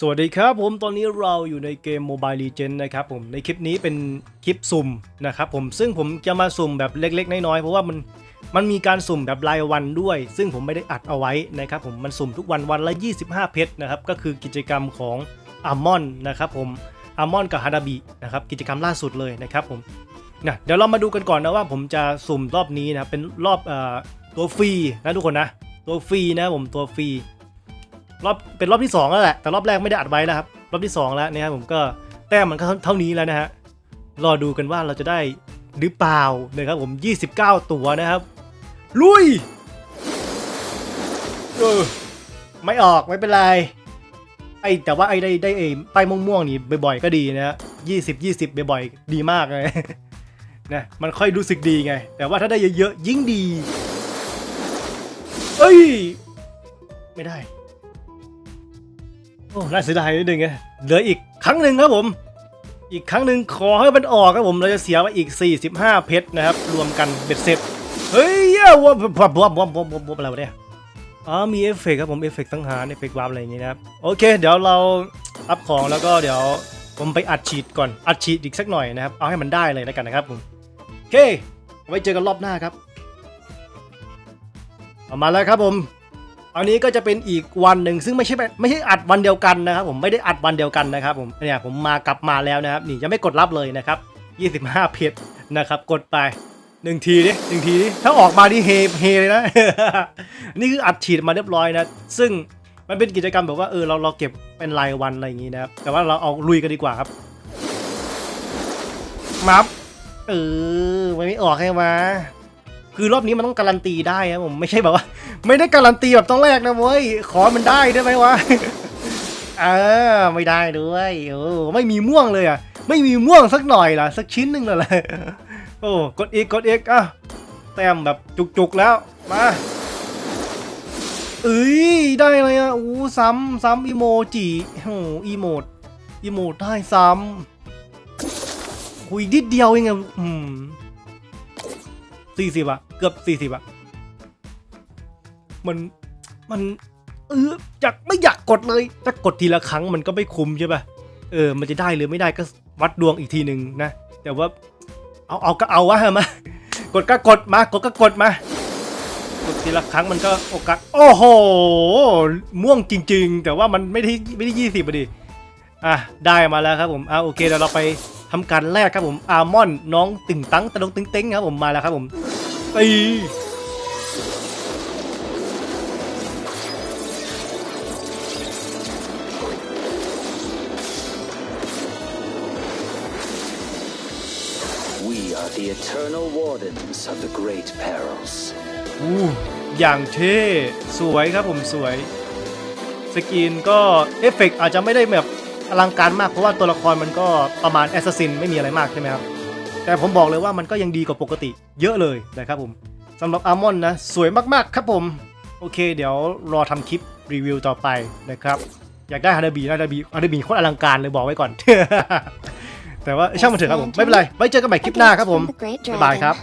สวัสดีครับผมตอนนี้เราอยู่ในเกม Mobile Legends นะครับผมในคลิปนี้เป็นคลิปสุ่มนะครับผมซึ่งผมจะมาสุ่มแบบเล็ก ๆ น้อยๆเพราะว่ามันมันมีการสุ่มแบบรายวันด้วย ซึ่งผมไม่ได้อัดเอาไว้นะครับผมมันสุ่มทุกวันวันละ 25 เพชรนะครับก็คือกิจกรรมของอามอนนะครับผมอามอนกับฮานาบินะครับกิจกรรมล่าสุดเลยนะครับผมนะเดี๋ยวเรามาดูกันก่อนนะว่าผมจะสุ่มรอบนี้นะครับเป็นรอบอตัวฟรีนะทุกคนนะตัวฟรีนะผมตัวฟรี รอบเป็นรอบที่2แล้วแหละแต่รอบแรกไม่ได้อัดไว้นะครับ รอบที่ 2 แล้วนะครับผมก็แต้มมันก็เท่านี้แล้วนะฮะรอดูกันว่าเราจะได้หรือเปล่านะครับผม 29 ตัวนะครับ ลุยเออไม่ออกไม่เป็นไรไอแต่ว่าไอได้ได้ไอป้ายม่วงๆนี่บ่อยๆก็ดีนะฮะยี่สิบยี่สิบบ่อยๆดีมากเลยนะมันค่อยรู้สึกดีไง แต่ว่าถ้าได้เยอะๆยิ่งดี เอ้ย ไม่ได้ อ้น่าเสียดายนิดนึงไงเหลืออีกครั้งหนึ่งครับผม อีกครั้งหนึ่งขอให้มันออกครับผม เราจะเสียไปอีก 45 เพชรนะครับ รวมกันเบ็ดเสร็จ เฮ้ยเหี้ยวับวับวับวับวับวับวบอะไรวะเนี่ยอ๋อมีเอฟเฟกต์ครับผมเอฟเฟกต์สังหารเอฟเฟกต์วาร์อะไรอย่างงี้นะครับ โอเค เดี๋ยวเราอัพของแล้วก็เดี๋ยวผมไปอัดฉีดก่อน อัดฉีดอีกสักหน่อยนะครับ เอาให้มันได้เลยแล้วกันนะครับผมโอเค ไว้เจอกันรอบหน้าครับ มาแล้วครับผม อันนี้ก็จะเป็นอีกวันหนึ่งซึ่งไม่ใช่ไม่ใช่อัดวันเดียวกันนะครับผมไม่ได้อัดวันเดียวกันนะครับผมเนี่ยผมมากลับมาแล้วนะครับนี่ยังไม่กดรับเลยนะครับ 25 เพจนะครับ กดไปหนึ่งทีดิหนึ่งทีดิถ้าออกมานี่เฮเฮเลยนะ นี่คืออัดฉีดมาเรียบร้อยนะ ซึ่งมันเป็นกิจกรรมแบบว่าเออเราเราเก็บเป็นรายวันอะไรอย่างงี้นะครับ แต่ว่าเราเอาลุยกันดีกว่าครับมับเออไม่ออกให้มา คือรอบนี้มันต้องการันตีได้ครับผมไม่ใช่แบบว่า ไม่ได้การันตีแบบต้องแรกนะเว้ยขอมันได้ได้ไหมวะเออไม่ได้ด้วยโอ้ไม่มีม่วงเลยอะไม่มีม่วงสักหน่อยล่ะสักชิ้นหนึ่งเลยโอ้กดอีกกดอีกอะแต้มแบบจุกๆแล้วมาเอ้ยได้เลยอะอู้ซ้ำซ้ำอีโมจิโอ้อีโมดอีโมดได้ซ้ำคุยนิดเดียวเองอะอืม สี่สิบอะเกือบสี่สิบอะมันมันเอออยากไม่อยากกดเลยถ้ากดทีละครั้งมันก็ไม่คุ้มใช่ป่ะเออ มันจะได้หรือไม่ได้ก็วัดดวงอีกทีหนึ่งนะ แต่ว่าเอาเอาก็เอาวะมากดก็กดมากดก็กดมากดทีละครั้งมันก็โอกาสโอ้โห ม่วงจริง ๆ แต่ว่ามันไม่ได้ไม่ได้ยี่สิบดิอะได้มาแล้วครับผมอะโอเคเดี๋ยวเราไป ทำการแรกครับผมอาร์มอนน้องตึงตังตะลงตึงเต้งครับผมมาแล้วครับผมตี We are the eternal wardens of the great perils. อู้อย่างเท่สวยครับผมสวยสกรีนก็เอฟเฟกต์อาจจะไม่ได้แบบ อลังการมากเพราะว่าตัวละครมันก็ประมาณแอสซัสซินไม่มีอะไรมากใช่ไหมครับ แต่ผมบอกเลยว่ามันก็ยังดีกว่าปกติเยอะเลยนะครับผมสำหรับอาร์มอนนะ สวยมากๆครับผม โอเค เดี๋ยวรอทำคลิปรีวิวต่อไปนะครับ อยากได้ฮานาบีฮานาบีฮานาบีโคตรอลังการเลยบอกไว้ก่อน แต่ว่าช่างมันเถอะครับผม ไม่เป็นไร ไว้เจอกันใหม่คลิปหน้าครับผมบ๊ายบายครับ